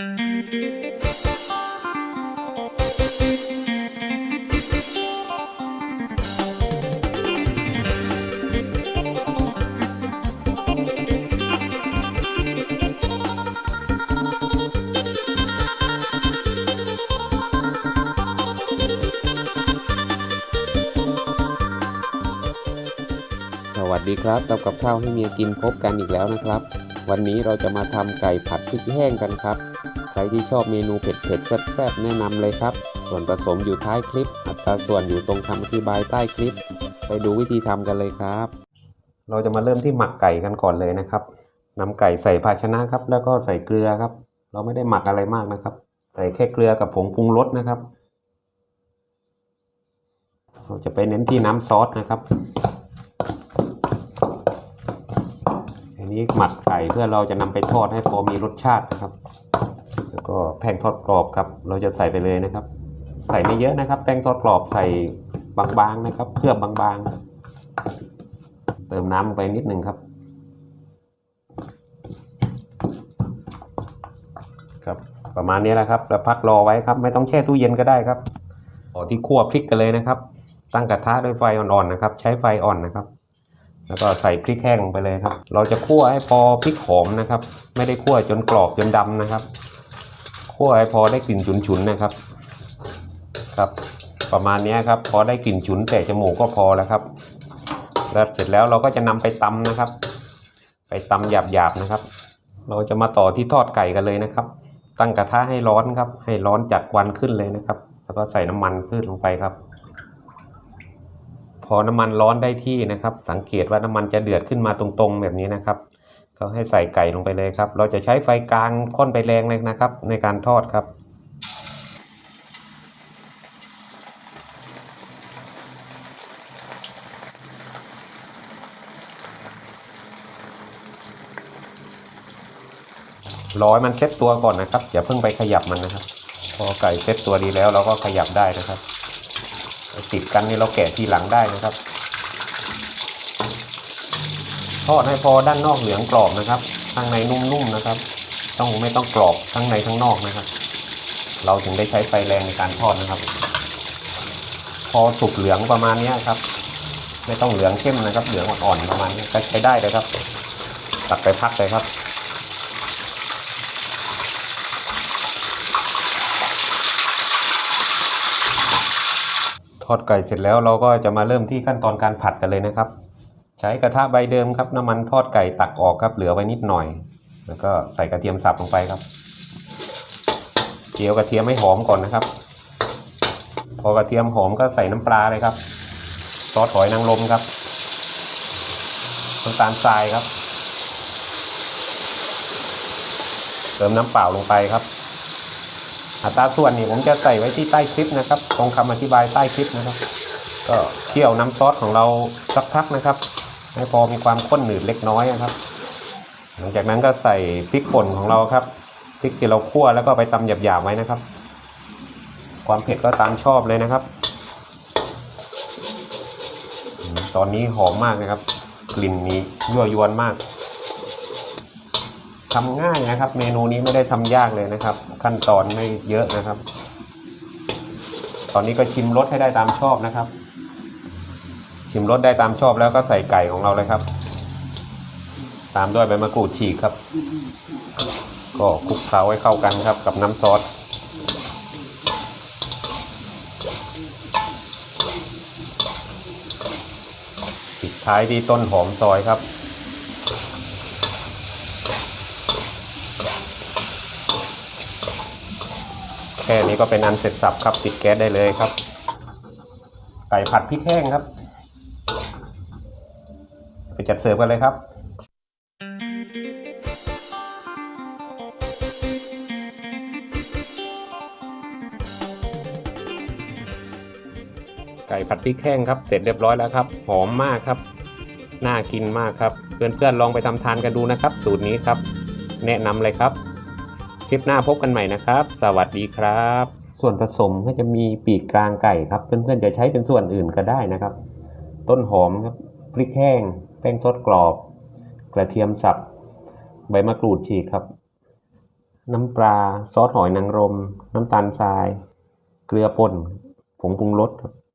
สวัสดีครับกับกับข้าวให้เมียกินพบกันอีกแล้วนะครับ วันนี้เราจะมาทำไก่ผัดพริกแห้งกันครับ ใครที่ชอบเมนูเผ็ดๆแซ่บๆแนะนำเลยครับ ส่วนผสมอยู่ท้ายคลิป อัตราส่วนอยู่ตรงคำอธิบายใต้คลิป ไปดูวิธีทำกันเลยครับ เราจะมาเริ่มที่หมักไก่กันก่อนเลยนะครับนำไก่ใส่ภาชนะครับ แล้วก็ใส่เกลือครับ เราไม่ได้หมักอะไรมากนะครับ ใส่แค่เกลือกับผงปรุงรสนะครับ เราจะไปเน้นที่น้ำซอสนะครับ อั นี้หมักไก่เพื่อเราจะนำไปทอดให้พอมีรสชาตินะครับ แล้วก็แป้งทอดกรอบครับ เราจะใส่ไปเลยนะครับ ใส่ไม่เยอะนะครับ แป้งทอดกรอบใส่บางๆนะครับ เคลือบบางๆ เติมน้ำไปนิดหนึ่งครับ ครับ ประมาณนี้แหละครับแล้วพักรอไว้ครับ ไม่ต้องแช่ตู้เย็นก็ได้ครับต่อที่คั่วพริกกันเลยนะครับ ตั้งกระทะด้วยไฟอ่อนๆนะครับ ใช้ไฟอ่อนนะครับ แล้วก็ใส่พริกแห้งลงไปเลยครับ เราจะคั่วให้พอพริกหอมนะครับ ไม่ได้คั่วจนกรอบจนดำนะครับ คั่วให้พอได้กลิ่นฉุนๆนะครับ ครับ ประมาณนี้ครับ พอได้กลิ่นฉุนแต่จมูกก็พอแล้วครับ แล้วเสร็จแล้วเราก็จะนำไปตำนะครับ ไปตำหยาบๆนะครับ เราจะมาต่อที่ทอดไก่กันเลยนะครับ ตั้งกระทะให้ร้อนครับ ให้ร้อนจัดควันขึ้นเลยนะครับ แล้วก็ใส่น้ำมันพืชลงไปครับ อน้ำมันร้อนได้ที่นะครับ สังเกตว่าน้ำมันจะเดือดขึ้นมาตรงๆ แบบนี้นะครับก็ให้ใส่ไก่ลงไปเลยครับ เราจะใช้ไฟกลางค่อนไปแรงเลยนะครับ ในการทอดครับรอให้มันเซ็ตตัวก่อนนะครับอย่าเพิ่งไปขยับมันนะครับ พอไก่เซ็ตตัวดีแล้วเราก็ขยับได้นะครับ ติดกันนี่เราแกะทีหลังได้นะครับ ทอดให้พอด้านนอกเหลืองกรอบนะครับ ข้างในนุ่มๆนะครับ ต้องไม่ต้องกรอบข้างในข้างนอกนะครับ เราถึงได้ใช้ไฟแรงในการทอดนะครับ พอสุกเหลืองประมาณนี้ครับ ไม่ต้องเหลืองเข้มนะครับ เหลืองอ่อนๆประมาณนี้ก็ใช้ได้เลยครับ ตักไปพักเลยครับ อดไก่เสร็จแล้วเราก็จะมาเริ่มที่ขั้นตอนการผัดกันเลยนะครับ ใช้กระทะใบเดิมครับ น้ำมันทอดไก่ตักออกครับเหลือไว้นิดหน่อย แล้วก็ใส่กระเทียมสับลงไปครับเจียวกระเทียมให้หอมก่อนนะครับ พอกระเทียมหอมก็ใส่น้ำปลาเลยครับซอสหอยนางรมครับน้ำตาลทรายครับ เติมน้ำเปล่าลงไปครับ อัตราส่วนนี่ผมจะใส่ไว้ที่ใต้คลิปนะครับ ตรงคำอธิบายใต้คลิปนะครับ ก็เคี่ยวน้ำซอสของเราสักพักนะครับ ให้พอมีความข้นหนืดเล็กน้อยนะครับ หลังจากนั้นก็ใส่พริกป่นของเราครับพริกที่เราคั่วแล้วก็ไปตำหยาบๆไว้นะครับ ความเผ็ดก็ตามชอบเลยนะครับ ตอนนี้หอมมากนะครับ กลิ่นนี้ยั่วยวนมาก ทำง่ายนะครับ เมนูนี้ไม่ได้ทำยากเลยนะครับ ขั้นตอนไม่เยอะนะครับ ตอนนี้ก็ชิมรสให้ได้ตามชอบนะครับ ชิมรสได้ตามชอบแล้วก็ใส่ไก่ของเราเลยครับ ตามด้วยใบมะกรูดฉีกครับ ก็คลุกเคล้าให้เข้ากันครับ กับน้ำซอสปิดท้ายที่ต้นหอมซอยครับ ค่นี้ก็เป็นอันเสร็จสับครับปิดแก๊สได้เลยครับ ไก่ผัดพริกแห้งครับ ไปจัดเสิร์ฟกันเลยครับไก่ผัดพริกแห้งครับ เสร็จเรียบร้อยแล้วครับ หอมมากครับ น่ากินมากครับ เพื่อนๆลองไปทำทานกันดูนะครับ สูตรนี้ครับ แนะนำเลยครับ คลิปหน้าพบกันใหม่นะครับ สวัสดีครับ ส่วนผสมก็จะมีปีกกลางไก่ครับเพื่อนๆจะใช้เป็นส่วนอื่นก็ได้นะครับ ต้นหอมครับพริกแห้ง แป้งทอดกรอบ กระเทียมสับ ใบมะกรูดฉีกครับ น้ำปลาซอสหอยนางรม น้ำตาลทราย เกลือป่นผงปรุงรสครับ